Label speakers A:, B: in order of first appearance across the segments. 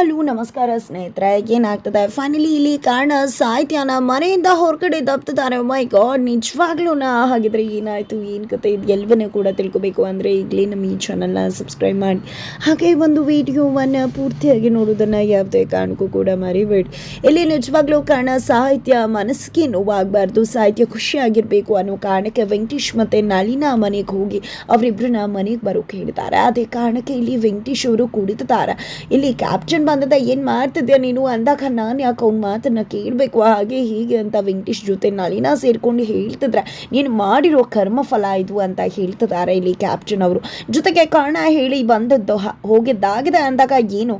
A: Hello, ನಮಸ್ಕಾರ ಸ್ನೇಹಿತರೆ. ಏನಾಗ್ತದೆ? ಫೈನಲಿ ಇಲ್ಲಿ ಕಾರಣ ಸಾಹಿತ್ಯನ ಮನೆಯಿಂದ ಹೊರಗಡೆ ದಬ್ತಿದ್ದಾರೆ ಮೈ ಗಾಡ್ ನಿಜವಾಗ್ಲೂ ನಾ ಹಾಗಿದ್ರೆ ಏನಾಯ್ತು? ಏನು ಕತೆ? ಇದು ಎಲ್ಲವನ್ನೂ ಕೂಡ ತಿಳ್ಕೊಬೇಕು ಅಂದರೆ ಈಗಲೇ ನಮ್ಮ ಈ ಚಾನಲ್ನ ಸಬ್ಸ್ಕ್ರೈಬ್ ಮಾಡಿ. ಹಾಗೆ ಒಂದು ವಿಡಿಯೋವನ್ನು ಪೂರ್ತಿಯಾಗಿ ನೋಡೋದನ್ನು ಯಾವುದೇ ಕಾರಣಕ್ಕೂ ಕೂಡ ಮರಿಬೇಡಿ. ಇಲ್ಲಿ ನಿಜವಾಗ್ಲೂ ಕಾರಣ ಸಾಹಿತ್ಯ ಮನಸ್ಸಿಗೆ ನೋವಾಗಬಾರ್ದು, ಸಾಹಿತ್ಯ ಖುಷಿಯಾಗಿರಬೇಕು ಅನ್ನೋ ಕಾರಣಕ್ಕೆ ವೆಂಕಟೇಶ್ ಮತ್ತು ನಳಿನ ಮನೆಗೆ ಹೋಗಿ ಅವರಿಬ್ಬರನ್ನ ಮನೆಗೆ ಬರೋಕೆ ಹೇಳಿದ್ದಾರೆ. ಅದೇ ಕಾರಣಕ್ಕೆ ಇಲ್ಲಿ ವೆಂಕಟೇಶ್ ಅವರು ಕುಡಿತಿದ್ದಾರೆ. ಇಲ್ಲಿ ಕ್ಯಾಪ್ಷನ್ ಬಂದದ, ಏನು ಮಾಡ್ತಿದ್ಯಾ ನೀನು? ಅಂದಾಗ ನಾನು ಯಾಕೆ ಅವ್ನ ಮಾತನ್ನ ಕೇಳಬೇಕು. ಹಾಗೆ ಹೀಗೆ ಅಂತ ವೆಂಕಟೇಶ್ ಜೊತೆ ನಳಿನ ಸೇರಿಕೊಂಡು ಹೇಳ್ತಿದ್ರೆ, ನೀನು ಮಾಡಿರೋ ಕರ್ಮಫಲ ಇದು ಅಂತ ಹೇಳ್ತಿದ್ದಾರೆ ಇಲ್ಲಿ ಕ್ಯಾಪ್ಟನ್ ಅವರು. ಜೊತೆಗೆ ಕಾರಣ ಹೇಳಿ ಬಂದದ್ದು ಹೋಗಿದ್ದಾಗಿದೆ ಅಂದಾಗ, ಏನು?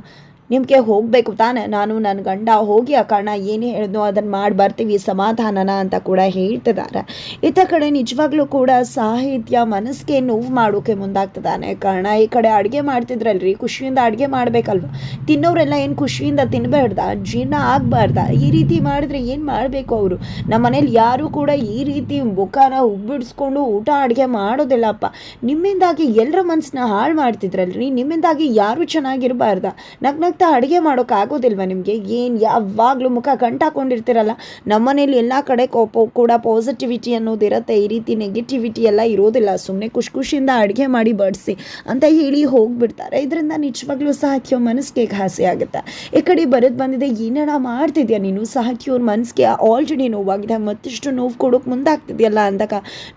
A: ನಿಮಗೆ ಹೋಗಬೇಕು ತಾನೆ. ನಾನು ನನ್ನ ಗಂಡ ಹೋಗಿ ಆ ಕಾರಣ ಏನು ಹೇಳಿದ್ನೋ ಅದನ್ನು ಮಾಡಿ ಬರ್ತೀವಿ, ಸಮಾಧಾನನ ಅಂತ ಕೂಡ ಹೇಳ್ತಿದ್ದಾರೆ ಇತ್ತ ಕಡೆ ನಿಜವಾಗ್ಲೂ ಕೂಡ ಸಾಹಿತ್ಯ ಮನಸ್ಸಿಗೆ ನೋವು ಮಾಡೋಕೆ ಮುಂದಾಗ್ತದಾನೆ. ಕಾರಣ ಈ ಕಡೆ ಅಡುಗೆ ಮಾಡ್ತಿದ್ರಲ್ರಿ, ಖುಷಿಯಿಂದ ಅಡುಗೆ ಮಾಡಬೇಕಲ್ವ? ತಿನ್ನೋರೆಲ್ಲ ಏನು ಖುಷಿಯಿಂದ ತಿನ್ನಬಾರ್ದ ಜೀರ್ಣ ಆಗಬಾರ್ದ? ಈ ರೀತಿ ಮಾಡಿದ್ರೆ ಏನು ಮಾಡಬೇಕು ಅವರು? ನಮ್ಮ ಮನೇಲಿ ಯಾರೂ ಕೂಡ ಈ ರೀತಿ ಮುಖನ ಉಬ್ಬಿಡಿಸ್ಕೊಂಡು ಊಟ ಅಡುಗೆ ಮಾಡೋದಿಲ್ಲಪ್ಪ. ನಿಮ್ಮಿಂದಾಗಿ ಎಲ್ಲರ ಮನಸ್ಸನ್ನ ಹಾಳು ಮಾಡ್ತಿದ್ರಲ್ರಿ? ನಿಮ್ಮಿಂದಾಗಿ ಯಾರೂ ಚೆನ್ನಾಗಿರಬಾರ್ದ? ನಗ್ ನಗ್ತಾ ಅಡುಗೆ ಮಾಡೋಕ್ಕಾಗೋದಿಲ್ವ ನಿಮಗೆ? ಏನು, ಯಾವಾಗಲೂ ಮುಖ ಗಂಟಾಕೊಂಡಿರ್ತೀರಲ್ಲ? ನಮ್ಮನೇಲಿ ಎಲ್ಲ ಕಡೆ ಕೋಪ ಕೂಡ ಪಾಸಿಟಿವಿಟಿ ಅನ್ನೋದಿರುತ್ತೆ ಈ ರೀತಿ ನೆಗೆಟಿವಿಟಿ ಎಲ್ಲ ಇರೋದಿಲ್ಲ. ಸುಮ್ಮನೆ ಖುಷಿ ಖುಷಿಯಿಂದ ಅಡುಗೆ ಮಾಡಿ ಬಡಿಸಿ ಅಂತ ಹೇಳಿ ಹೋಗಿಬಿಡ್ತಾರೆ. ಇದರಿಂದ ನಿಜವಾಗ್ಲೂ ಸಾಹಿತ್ಯ ಮನಸ್ಸಿಗೆ ಘಾಸಿ ಆಗುತ್ತೆ. ಈ ಕಡೆ ಬರೋದು ಬಂದಿದೆ ಏನೇನ ಮಾಡ್ತಿದ್ಯಾ ನೀನು? ಸಾಹಿತ್ಯ ಅವ್ರ ಮನಸ್ಸಿಗೆ ಆಲ್ರೆಡಿ ನೋವಾಗಿದೆ. ಮತ್ತಿಷ್ಟು ನೋವು ಕೊಡೋಕೆ ಮುಂದಾಗ್ತಿದೆಯಲ್ಲ ಅಂದಾಗ,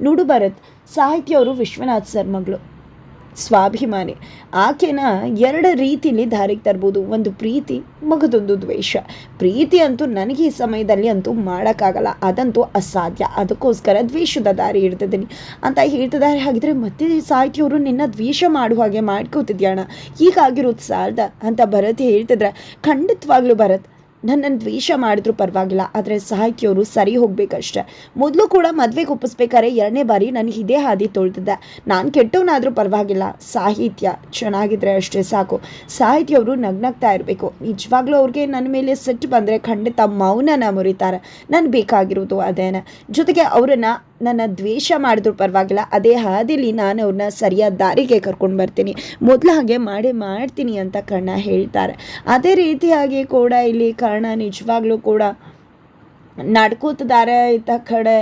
A: ನೋಡು ಭರತ್ ಸಾಹಿತ್ಯ ಅವರು ವಿಶ್ವನಾಥ್ ಸರ್ ಮಗಳು. ಸ್ವಾಭಿಮಾನಿ. ಆಕೆನ ಎರಡು ರೀತಿಯಲ್ಲಿ ದಾರಿಗೆ ತರ್ಬೋದು. ಒಂದು ಪ್ರೀತಿ, ಮಗದೊಂದು ದ್ವೇಷ. ಪ್ರೀತಿ ಅಂತೂ ನನಗೆ ಈ ಸಮಯದಲ್ಲಿ ಅಂತೂ ಮಾಡೋಕ್ಕಾಗಲ್ಲ. ಅದಂತೂ ಅಸಾಧ್ಯ. ಅದಕ್ಕೋಸ್ಕರ ದ್ವೇಷದ ದಾರಿ ಇಡ್ತಿದ್ದೀನಿ. ಅಂತ ಹೇಳ್ತಿದ್ದಾರೆ ಹಾಗಿದ್ರೆ ಮತ್ತೆ ಸಾಹಿತ್ಯವರು ನಿನ್ನ ದ್ವೇಷ ಮಾಡುವ ಹಾಗೆ ಮಾಡ್ಕೋತಿದ್ಯಾಣ ಹೀಗಾಗಿರೋದು ಸಾಲದ ಅಂತ ಭರತ್ ಹೇಳ್ತಿದ್ರೆ, ಖಂಡಿತವಾಗ್ಲೂ ಭರತ್ ನನ್ನನ್ನು ದ್ವೇಷ ಮಾಡಿದ್ರು ಪರವಾಗಿಲ್ಲ, ಆದರೆ ಸಹಾಯಕಿಯವರು ಸರಿ ಹೋಗ್ಬೇಕಷ್ಟೆ. ಮೊದಲು ಕೂಡ ಮದುವೆಗೆ ಒಪ್ಪಿಸ್ಬೇಕಾದ್ರೆ ಎರಡನೇ ಬಾರಿ ನನಗೆ ಇದೇ ಹಾದಿ ತೊಳ್ತಿದ್ದೆ ನಾನು ಕೆಟ್ಟವನಾದರೂ ಪರವಾಗಿಲ್ಲ, ಸಾಹಿತ್ಯ ಚೆನ್ನಾಗಿದ್ರೆ ಅಷ್ಟೇ ಸಾಕು. ಸಾಹಿತ್ಯವರು ನಗ್ನಗ್ತಾ ಇರಬೇಕು. ನಿಜವಾಗ್ಲೂ ಅವ್ರಿಗೆ ನನ್ನ ಮೇಲೆ ಸಿಟ್ಟು ಬಂದರೆ ಖಂಡಿತ ಮೌನನ ಮುರಿತಾರೆ. ನಾನು ಬೇಕಾಗಿರೋದು ಅದೇನ. ಜೊತೆಗೆ ಅವರನ್ನು ನನ್ನ ದ್ವೇಷ ಮಾಡಿದ್ರು ಪರವಾಗಿಲ್ಲ. ಅದೇ ಹಾದಿಲಿ ನಾನು ಅವ್ರನ್ನ ಸರಿಯಾದ ದಾರಿಗೆ ಕರ್ಕೊಂಡು ಬರ್ತೀನಿ. ಮೊದಲು ಹಾಗೆ ಮಾಡಿ ಮಾಡ್ತೀನಿ ಅಂತ ಕರ್ಣ ಹೇಳ್ತಾರೆ. ಅದೇ ರೀತಿಯಾಗಿ ಕೂಡ ಇಲ್ಲಿ ಕರ್ಣ ನಿಜವಾಗ್ಲೂ ಕೂಡ ನಡ್ಕೋತಿದ್ದಾರೆ ಇತ್ತ ಕಡೆ.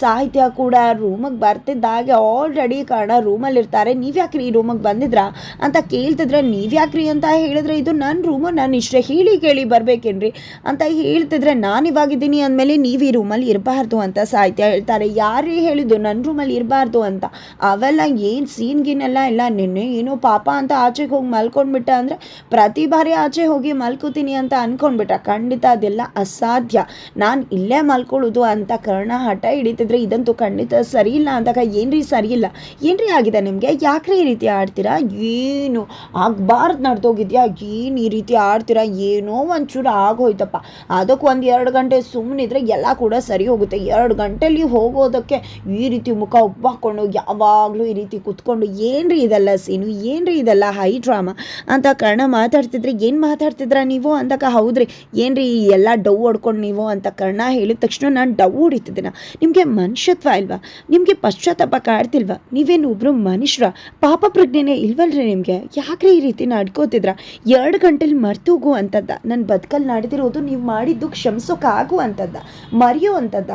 A: ಸಾಹಿತ್ಯ ಕೂಡ ರೂಮಿಗೆ ಬರ್ತಿದ್ದಾಗೆ ಆಲ್ರೆಡಿ ಕಾರಣ ರೂಮಲ್ಲಿ ಇರ್ತಾರೆ ನೀವ್ಯಾಕ್ರಿ ಈ ರೂಮಿಗೆ ಬಂದಿದ್ರಾ? ಅಂತ ಕೇಳ್ತಿದ್ರೆ ನೀವ್ಯಾಕ್ರಿ ಅಂತ ಹೇಳಿದ್ರೆ, ಇದು ನನ್ನ ರೂಮು ನಾನು ಇಷ್ಟೇ. ಹೇಳಿ ಕೇಳಿ ಬರ್ಬೇಕೇನ್ರಿ? ಅಂತ ಹೇಳ್ತಿದ್ರೆ, ನಾನು ಇವಾಗಿದ್ದೀನಿ ಅಂದಮೇಲೆ ನೀವು ಈ ರೂಮಲ್ಲಿ ಇರಬಾರ್ದು ಅಂತ ಸಾಹಿತ್ಯ ಹೇಳ್ತಾರೆ. ಯಾರೇ ಹೇಳಿದ್ದು ನನ್ನ ರೂಮಲ್ಲಿ ಇರಬಾರ್ದು ಅಂತ. ಅವೆಲ್ಲ ಏನು ಸೀನ್ ಗೀನೆಲ್ಲ ಇಲ್ಲ. ನಿನ್ನೆ ಏನೋ ಪಾಪ ಅಂತ ಆಚೆಗೆ ಹೋಗಿ ಮಲ್ಕೊಂಡ್ಬಿಟ್ಟ ಅಂದರೆ ಪ್ರತಿ ಬಾರಿ ಆಚೆ ಹೋಗಿ ಮಲ್ಕೋತೀನಿ ಅಂತ ಅಂದ್ಕೊಂಡ್ಬಿಟ್ಟ ಖಂಡಿತ ಅದೆಲ್ಲ ಅಸಾಧ್ಯ. ನಾನು ಇಲ್ಲೇ ಮಲ್ಕೊಳ್ಳೋದು ಅಂತ ಕರ್ಣ ಹಠ ಹಿಡಿತಿದ್ರೆ ಇದಂತೂ ಖಂಡಿತ ಸರಿ ಇಲ್ಲ ಅಂದಾಗ ಏನ್ರಿ ಸರಿ ಇಲ್ಲ ಏನ್ರಿ ಆಗಿದೆ ನಿಮಗೆ? ಯಾಕ್ರಿ ಈ ರೀತಿ ಆಡ್ತೀರಾ? ಏನು? ಆಗಬಾರ್ದು ನಡೆದೋಗಿದ್ಯಾ? ಏನು ಈ ರೀತಿ ಆಡ್ತೀರಾ? ಏನೋ ಒಂಚೂರು ಆಗೋಯ್ತಪ್ಪ. ಅದಕ್ಕೆ ಒಂದು ಎರಡು ಗಂಟೆ ಸುಮ್ಮನಿದ್ರೆ ಎಲ್ಲ ಕೂಡ ಸರಿ ಹೋಗುತ್ತೆ. ಎರಡು ಗಂಟೆಯಲ್ಲಿ ಹೋಗೋದಕ್ಕೆ ಈ ರೀತಿ ಮುಖ ಉಪ್ಪು ಹಾಕ್ಕೊಂಡು ಯಾವಾಗಲೂ ಈ ರೀತಿ ಕುತ್ಕೊಂಡು ಏನ್ರಿ ಇದೆಲ್ಲ ಸೀನು? ರೀ ಇದೆಲ್ಲ ಹೈ ಡ್ರಾಮಾ? ಅಂತ ಕರ್ಣ ಮಾತಾಡ್ತಿದ್ರೆ ಏನು ಮಾತಾಡ್ತಿದ್ರ ನೀವು? ಅಂದಾಗ ಹೌದ್ರಿ. ಏನು ರೀ ಎಲ್ಲ ಡವ್ ಹೊಡ್ಕೊಂಡು ನೀವು? ಅಂತ ಕರ್ಣ ಹೇಳಿದ ತಕ್ಷಣ ನಾನು ಡವ್ ಹೊಡಿತಿದ್ದೀನ. ನಿಮಗೆ ಮನುಷ್ಯತ್ವ ಇಲ್ವಾ? ನಿಮಗೆ ಪಶ್ಚಾತ್ತಾಪ ಕಾಡ್ತಿಲ್ವಾ ನೀವೇನು ಒಬ್ಬರು ಮನುಷ್ಯರ ಪಾಪ ಪ್ರಜ್ಞೆನೇ ಇಲ್ವಲ್ರಿ ನಿಮಗೆ? ಯಾಕ್ರಿ ಈ ರೀತಿ ನಡ್ಕೋತಿದ್ರ? ಎರಡು ಗಂಟೆಲಿ ಮರ್ತೋಗು ಅಂತದ್ದ. ನನ್ನ ಬದುಕಲ್ಲಿ ನಡೆದಿರೋದು ನೀವು ಮಾಡಿದ್ದು ಕ್ಷಮಿಸೋಕ್ಕಾಗು ಅಂತದ್ದ. ಮರೆಯೋ ಅಂತದ್ದ.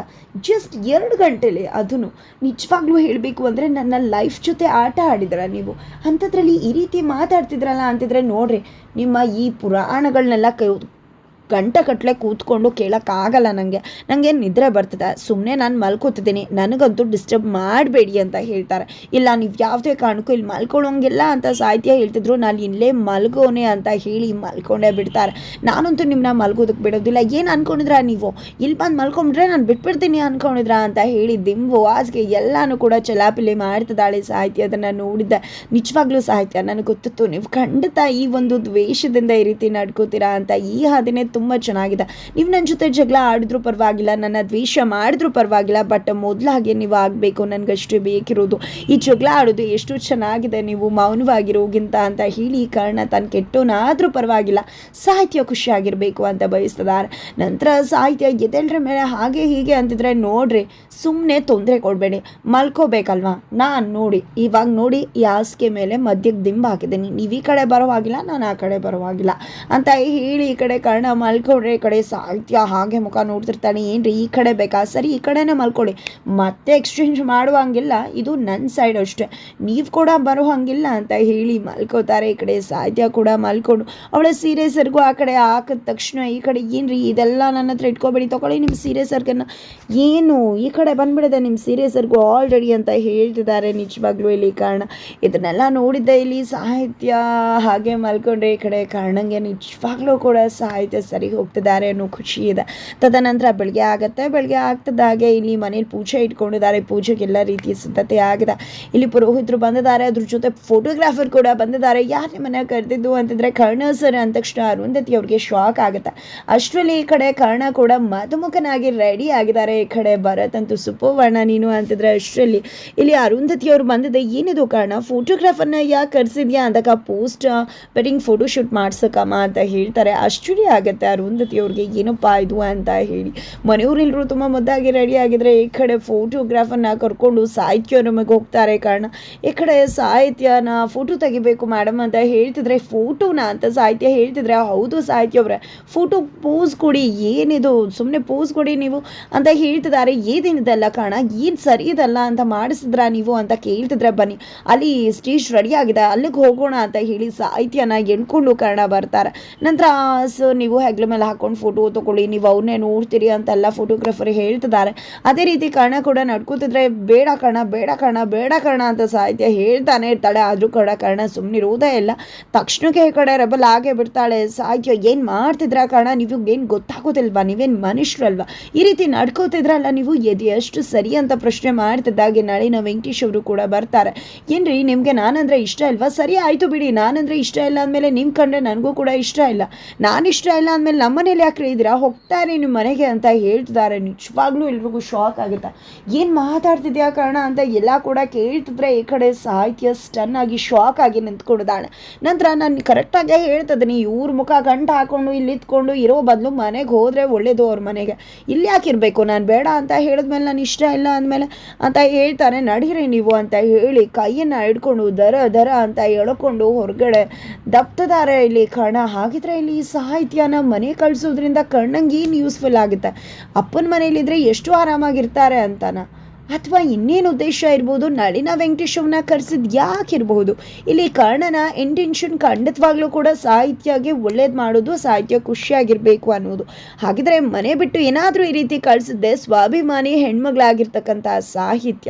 A: ಜಸ್ಟ್ ಎರಡು ಗಂಟೆಲಿ ಅದನ್ನು ನಿಜವಾಗ್ಲೂ ಹೇಳಬೇಕು ಅಂದರೆ ನನ್ನ ಲೈಫ್ ಜೊತೆ ಆಟ ಆಡಿದ್ರ ನೀವು. ಅಂಥದ್ರಲ್ಲಿ ಈ ರೀತಿ ಮಾತಾಡ್ತಿದ್ರಲ್ಲ ಅಂತಿದ್ರೆ ನೋಡ್ರಿ, ನಿಮ್ಮ ಈ ಪುರಾಣಗಳನ್ನೆಲ್ಲ ಗಂಟೆಗಟ್ಟಲೆ ಕೂತ್ಕೊಂಡು ಕೇಳೋಕ್ಕಾಗಲ್ಲ ನನಗೆ ನನಗೆ ನಿದ್ರೆ ಬರ್ತದೆ? ಸುಮ್ಮನೆ ನಾನು ಮಲ್ಕೋತಿದ್ದೀನಿ. ನನಗಂತೂ ಡಿಸ್ಟರ್ಬ್ ಮಾಡಬೇಡಿ ಅಂತ ಹೇಳ್ತಾರೆ. ಇಲ್ಲ, ನೀವು ಯಾವುದೇ ಕಾರಣಕ್ಕೂ ಇಲ್ಲಿ ಮಲ್ಕೊಳ್ಳೋಂಗಿಲ್ಲ ಅಂತ ಸಾಹಿತ್ಯ ಹೇಳ್ತಿದ್ರು. ನಾನು ಇಲ್ಲೇ ಮಲ್ಗೋನೆ ಅಂತ ಹೇಳಿ ಮಲ್ಕೊಂಡೇ ಬಿಡ್ತಾರೆ. ನಾನಂತೂ ನಿಮ್ಮನ್ನ ಮಲ್ಗೋದಕ್ಕೆ ಬಿಡೋದಿಲ್ಲ. ಏನು ಅನ್ಕೊಂಡಿದ್ರ ನೀವು? ಇಲ್ಲಿ ಬಂದು ಮಲ್ಕೊಂಡ್ರೆ ನಾನು ಬಿಟ್ಬಿಡ್ತೀನಿ ಅನ್ಕೊಂಡಿದ್ರ ಅಂತ ಹೇಳಿ ದಿಂಬು ಆಸ್ಗೆ ಎಲ್ಲನೂ ಕೂಡ ಚಲಾಪಿಲಿ ಮಾಡ್ತಿದ್ದಾಳೆ ಸಾಹಿತ್ಯ ಅದನ್ನು ನೋಡಿದ್ದೆ. ನಿಜವಾಗ್ಲೂ ಸಾಹಿತ್ಯ, ನನಗೆ ಗೊತ್ತಿತ್ತು. ನೀವು ಖಂಡಿತ ಈ ಒಂದು ದ್ವೇಷದಿಂದ ಈ ರೀತಿ ನಡ್ಕೋತೀರಾ ಅಂತ ಈ ಹಾದಿನೇ ತುಂಬ ಚೆನ್ನಾಗಿದೆ. ನೀವು ನನ್ನ ಜೊತೆ ಜಗಳ ಆಡಿದ್ರೂ ಪರವಾಗಿಲ್ಲ, ನನ್ನ ದ್ವೇಷ ಮಾಡಿದ್ರೂ ಪರವಾಗಿಲ್ಲ ಬಟ್ ಮೊದಲಾಗೆ ನೀವು ಆಗಬೇಕು ನನಗಷ್ಟೇ ಬೇಕಿರೋದು. ಈ ಜಗಳ ಆಡೋದು ಎಷ್ಟು ಚೆನ್ನಾಗಿದೆ, ನೀವು ಮೌನವಾಗಿರೋಗಿಂತ ಅಂತ ಹೇಳಿ ಕಾರಣ ತಾನು ಕೆಟ್ಟೋನಾದರೂ ಪರವಾಗಿಲ್ಲ. ಸಾಹಿತ್ಯ ಖುಷಿಯಾಗಿರಬೇಕು ಅಂತ ಬಯಸ್ತಿದ್ದಾರೆ. ನಂತರ ಸಾಹಿತ್ಯ ಎದೆಲ್ಲರ ಮೇಲೆ ಹಾಗೆ ಹೀಗೆ ಅಂತಿದ್ರೆ ನೋಡ್ರಿ ಸುಮ್ಮನೆ ತೊಂದರೆ ಕೊಡಬೇಡಿ. ಮಲ್ಕೋಬೇಕಲ್ವಾ? ನಾನು ನೋಡಿ, ಇವಾಗ ನೋಡಿ ಈ ಹಾಸಿಗೆ ಮೇಲೆ ಮಧ್ಯಕ್ಕೆ ದಿಂಬ ಹಾಕಿದ್ದೀನಿ. ನೀವು ಈ ಕಡೆ ಬರೋವಾಗಿಲ್ಲ, ನಾನು ಆ ಕಡೆ ಬರೋವಾಗಿಲ್ಲ. ಅಂತ ಹೇಳಿ ಈ ಕಡೆ ಕರ್ಣ ಮಲ್ಕೊಂಡ್ರೆ ಈ ಕಡೆ ಸಾಹಿತ್ಯ ಹಾಗೆ ಮುಖ ನೋಡ್ತಿರ್ತಾನೆ. ಏನ್ರಿ, ಈ ಕಡೆ ಬೇಕಾ? ಸರಿ, ಈ ಕಡೆನೇ ಮಲ್ಕೊಳ್ಳಿ. ಮತ್ತೆ ಎಕ್ಸ್ಚೇಂಜ್ ಮಾಡುವಂಗಿಲ್ಲ. ಇದು ನನ್ನ ಸೈಡ್ ಅಷ್ಟೇ. ನೀವು ಕೂಡ ಬರೋ ಹಂಗಿಲ್ಲ ಅಂತ ಹೇಳಿ ಮಲ್ಕೋತಾರೆ. ಈ ಕಡೆ ಸಾಹಿತ್ಯ ಕೂಡ ಮಲ್ಕೊಂಡು ಅವಳ ಸೀರೆ ಸರ್ಗು ಆ ಕಡೆ ಹಾಕಿದ ತಕ್ಷಣ ಈ ಕಡೆ ಏನ್ರಿ, ಇದೆಲ್ಲ ನನ್ನ ಹತ್ರ ಇಟ್ಕೋಬೇಡಿ. ತಗೊಳ್ಳಿ ನಿಮ್ಮ ಸೀರೆ ಸರ್ಗನ್ನು. ಏನು, ಈ ಕಡೆ ಬಂದ್ಬಿಡದೆ ನಿಮ್ಮ ಸೀರೆ ಸರ್ಗು ಆಲ್ರೆಡಿ ಅಂತ ಹೇಳ್ತಿದ್ದಾರೆ ನಿಜವಾಗ್ಲೂ ಇಲ್ಲಿ ಕಾರಣ. ಇದನ್ನೆಲ್ಲ ನೋಡಿದ್ದೆ ಇಲ್ಲಿ ಸಾಹಿತ್ಯ ಹಾಗೆ ಮಲ್ಕೊಂಡ್ರೆ ಈ ಕಡೆ ಕಾರಣಂಗೆ ನಿಜವಾಗ್ಲೂ ಕೂಡ ಸಾಹಿತ್ಯ ಸರಿ ಹೋಗ್ತಿದ್ದಾರೆ ಅನ್ನೋ ಖುಷಿ ಇದೆ. ತದನಂತರ ಬೆಳಗ್ಗೆ ಆಗುತ್ತೆ. ಬೆಳಗ್ಗೆ ಆಗ್ತದಾಗೆ ಇಲ್ಲಿ ಮನೇಲಿ ಪೂಜೆ ಇಟ್ಕೊಂಡಿದ್ದಾರೆ. ಪೂಜೆಗೆ ಎಲ್ಲ ರೀತಿಯ ಸಿದ್ಧತೆ ಆಗಿದೆ. ಇಲ್ಲಿ ಪುರೋಹಿತರು ಬಂದಿದ್ದಾರೆ. ಅದ್ರ ಜೊತೆ ಫೋಟೋಗ್ರಾಫರ್ ಕೂಡ ಬಂದಿದ್ದಾರೆ. ಯಾರು ನಿಮ್ಮನ್ನ ಕರೆದಿದ್ದು ಅಂತಂದ್ರೆ ಕರ್ಣ ಸರ್ ಅಂದ ತಕ್ಷಣ ಅರುಂಧತಿ ಅವ್ರಿಗೆ ಶಾಕ್ ಆಗುತ್ತೆ. ಅಷ್ಟರಲ್ಲಿ ಈ ಕಡೆ ಕರ್ಣ ಕೂಡ ಮಧುಮುಖನಾಗಿ ರೆಡಿ ಆಗಿದ್ದಾರೆ. ಈ ಕಡೆ ಭರತ್ ಅಂತೂ ಸುಪವರ್ಣ ನೀನು ಅಂತಿದ್ರೆ ಅಷ್ಟರಲ್ಲಿ ಇಲ್ಲಿ ಅರುಂಧತಿ ಅವ್ರು ಬಂದಿದೆ. ಏನಿದು ಕಾರಣ? ಫೋಟೋಗ್ರಾಫರ್ನ ಯಾಕೆ ಕರ್ಸಿದ್ಯಾ? ಅಂದಾಗ ಪೋಸ್ಟ್ ವೆಡ್ಡಿಂಗ್ ಫೋಟೋ ಶೂಟ್ ಮಾಡ್ಸಕ್ಕಮ್ಮ ಅಂತ ಹೇಳ್ತಾರೆ. ಆಶ್ಚರ್ಯ ಆಗುತ್ತೆ. ಅರುಂಧತಿ ಅವ್ರಿಗೆ ಏನಪ್ಪ ಇದು ಅಂತ ಹೇಳಿ. ಮನೆಯವರೆಲ್ಲರೂ ತುಂಬ ಮುದ್ದಾಗಿ ರೆಡಿ ಆಗಿದ್ರೆ ಈ ಕಡೆ ಫೋಟೋಗ್ರಾಫರ್ನ ಕರ್ಕೊಂಡು ಸಾಹಿತ್ಯ ನಮಗೆ ಹೋಗ್ತಾರೆ ಕಾರಣ. ಈ ಕಡೆ ಸಾಹಿತ್ಯನ ಫೋಟೋ ತೆಗಿಬೇಕು ಮೇಡಮ್ ಅಂತ ಹೇಳ್ತಿದ್ರೆ ಫೋಟೋನ ಅಂತ ಸಾಹಿತ್ಯ ಹೇಳ್ತಿದ್ರೆ, ಹೌದು ಸಾಹಿತ್ಯ ಅವರೇ ಫೋಟೋ ಪೋಸ್ ಕೊಡಿ, ಏನಿದು ಸುಮ್ಮನೆ ಪೋಸ್ ಕೊಡಿ ನೀವು ಅಂತ ಹೇಳ್ತಿದ್ದಾರೆ. ಏನೇನಿದೆಲ್ಲ ಕಾರಣ? ಏನು ಸರಿ ಇದಲ್ಲ ಅಂತ ಮಾಡಿಸಿದ್ರ ನೀವು ಅಂತ ಕೇಳ್ತಿದ್ರೆ ಬನ್ನಿ. ಅಲ್ಲಿ ಸ್ಟೇಜ್ ರೆಡಿ ಆಗಿದೆ, ಅಲ್ಲಿಗೆ ಹೋಗೋಣ ಅಂತ ಹೇಳಿ ಸಾಹಿತ್ಯನ ಎಣ್ಕೊಂಡು ಕಾರಣ ಬರ್ತಾರೆ. ನಂತರ ಸೊ ನೀವು ಹೆಗ್ಲ ಮೇಲೆ ಹಾಕೊಂಡು ಫೋಟೋ ತಗೊಳ್ಳಿ. ನೀವು ಅವನ್ನೇ ನೋಡ್ತೀರಿ ಅಂತೆಲ್ಲ ಫೋಟೋಗ್ರಾಫರ್ ಹೇಳ್ತಿದ್ದಾರೆ. ಅದೇ ರೀತಿ ಕರ್ಣ ಕೂಡ ನಡ್ಕೋತಿದ್ರೆ, ಬೇಡ ಕರ್ಣ ಬೇಡ ಕರ್ಣ ಬೇಡ ಕರ್ಣ ಅಂತ ಸಾಹಿತ್ಯ ಹೇಳ್ತಾನೆ ಇರ್ತಾಳೆ. ಆದರೂ ಕೂಡ ಕರ್ಣ ಸುಮ್ಮನಿರೋದೇ ಇಲ್ಲ. ತಕ್ಷಣಕ್ಕೆ ಈ ಕಡೆ ರೆಬಲ್ ಆಗೇ ಬಿಡ್ತಾಳೆ. ಸಾಹಿತ್ಯ ಏನು ಮಾಡ್ತಿದ್ರ ಕರ್ಣ? ನೀವು ಏನು ಗೊತ್ತಾಗೋದಿಲ್ವಾ? ನೀವೇನು ಮನುಷ್ಯರಲ್ವಾ? ಈ ರೀತಿ ನಡ್ಕೋತಿದ್ರಲ್ಲ ನೀವು? ಎದು ಎಷ್ಟು ಸರಿ ಅಂತ ಪ್ರಶ್ನೆ ಮಾಡ್ತಿದ್ದಾಗೆ ನಳಿನ ವೆಂಕಟೇಶ್ ಅವರು ಕೂಡ ಬರ್ತಾರೆ. ಏನ್ರಿ, ನಿಮಗೆ ನಾನಂದ್ರೆ ಇಷ್ಟ ಇಲ್ವಾ? ಸರಿ, ಆಯಿತು ಬಿಡಿ. ನಾನಂದ್ರೆ ಇಷ್ಟ ಇಲ್ಲ ಅಂದಮೇಲೆ ನಿಮ್ಮ ಕಂಡ್ರೆ ನನಗೂ ಕೂಡ ಇಷ್ಟ ಇಲ್ಲ. ನಾನು ಇಷ್ಟ ಇಲ್ಲ ಅಂದಮೇಲೆ ನಮ್ಮ ಮನೇಲಿ ಯಾಕೆ ಇದ್ದೀರಾ? ಹೋಗ್ತಾರೆ ನಿಮ್ಮ ಮನೆಗೆ ಅಂತ ಹೇಳ್ತಿದ್ದಾರೆ. ನಿಜವಾಗ್ಲೂ ಎಲ್ರಿಗೂ ಶಾಕ್ ಆಗುತ್ತೆ. ಏನು ಮಾತಾಡ್ತಿದ್ಯಾ ಕಾರಣ ಅಂತ ಎಲ್ಲ ಕೂಡ ಕೇಳ್ತಿದ್ರೆ ಈ ಕಡೆ ಸಾಹಿತ್ಯ ಸ್ಟನ್ ಆಗಿ ಶಾಕ್ ಆಗಿ ನಿಂತ್ಕೊಂಡಿದ್ದಾಳೆ. ನಂತರ ನಾನು ಕರೆಕ್ಟಾಗಿ ಹೇಳ್ತಿದ್ದೀನಿ ಇವ್ರ ಮುಖ ಗಂಟು ಹಾಕೊಂಡು ಇಲ್ಲಿ ಇತ್ಕೊಂಡು ಇರೋ ಬದಲು ಮನೆಗೆ ಹೋದರೆ ಒಳ್ಳೇದು ಅವ್ರ ಮನೆಗೆ. ಇಲ್ಲಿ ಯಾಕಿರಬೇಕು ನಾನು ಬೇಡ ಅಂತ ಹೇಳಿದ್ಮೇಲೆ ನಾನು ಇಷ್ಟ ಇಲ್ಲ ಅಂದಮೇಲೆ ಅಂತ ಹೇಳ್ತಾರೆ. ನಡೀರಿ ನೀವು ಅಂತ ಹೇಳಿ ಕೈಯನ್ನು ಹಿಡ್ಕೊಂಡು ದರ ದರ ಅಂತ ಎಳ್ಕೊಂಡು ಹೊರಗಡೆ ದಪ್ತದಾರೆ ಇಲ್ಲಿ ಕಣ ಹಾಗಿದ್ರೆ ಇಲ್ಲಿ ಸಾಹಿತ್ಯನ ಮನೆ ಕಳಿಸೋದ್ರಿಂದ ಕಣ್ಣಂಗೆ ಏನು ಯೂಸ್ಫುಲ್ ಆಗುತ್ತೆ. ಅಪ್ಪನ ಮನೇಲಿದ್ದರೆ ಎಷ್ಟು ಆರಾಮಾಗಿರ್ತಾರೆ ಅಂತಾನ. ಅಥವಾ ಇನ್ನೇನು ಉದ್ದೇಶ ಇರ್ಬೋದು? ನಳಿನ ವೆಂಕಟೇಶವ್ನ ಕರೆಸಿದ್ ಯಾಕಿರಬಹುದು ಇಲ್ಲಿ ಕರ್ಣನ ಇಂಟೆನ್ಷನ್ ಖಂಡಿತವಾಗ್ಲೂ ಕೂಡ ಸಾಹಿತ್ಯಗೆ ಒಳ್ಳೇದು ಮಾಡೋದು, ಸಾಹಿತ್ಯ ಖುಷಿಯಾಗಿರಬೇಕು ಅನ್ನೋದು ಹಾಗಿದ್ರೆ ಮನೆ ಬಿಟ್ಟು ಏನಾದರೂ ಈ ರೀತಿ ಕಳಿಸಿದ್ದೆ ಸ್ವಾಭಿಮಾನಿ ಹೆಣ್ಮಗಳಾಗಿರ್ತಕ್ಕಂಥ ಸಾಹಿತ್ಯ.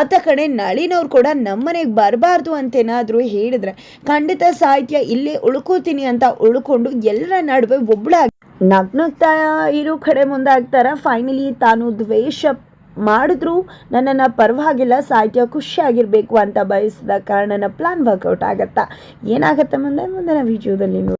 A: ಆತ ಕಡೆ ನಳಿನವ್ರು ಕೂಡ ನಮ್ಮನೆಗೆ ಬರಬಾರ್ದು ಅಂತೇನಾದರೂ ಹೇಳಿದ್ರೆ ಖಂಡಿತ ಸಾಹಿತ್ಯ ಇಲ್ಲೇ ಉಳ್ಕೋತೀನಿ ಅಂತ ಉಳ್ಕೊಂಡು ಎಲ್ಲರ ನಡುವೆ ಒಬ್ಬಳಾಗಿ ನಗ್ನಗ್ತಾ ಇರೋ ಕಡೆ ಮುಂದಾಗ್ತಾರ? ಫೈನಲಿ ತಾನು ದ್ವೇಷ ಮಾಡಿದ್ರು ನನ್ನನ್ನು ಪರವಾಗಿಲ್ಲ ಸಾಹಿತ್ಯ ಖುಷಿಯಾಗಿರಬೇಕು ಅಂತ ಬಯಸಿದ ಕಾರಣ ಪ್ಲಾನ್ ವರ್ಕೌಟ್ ಆಗತ್ತಾ? ಏನಾಗತ್ತೆ ಮುಂದೆ? ಮುಂದಿನ ವಿಡಿಯೋದಲ್ಲಿ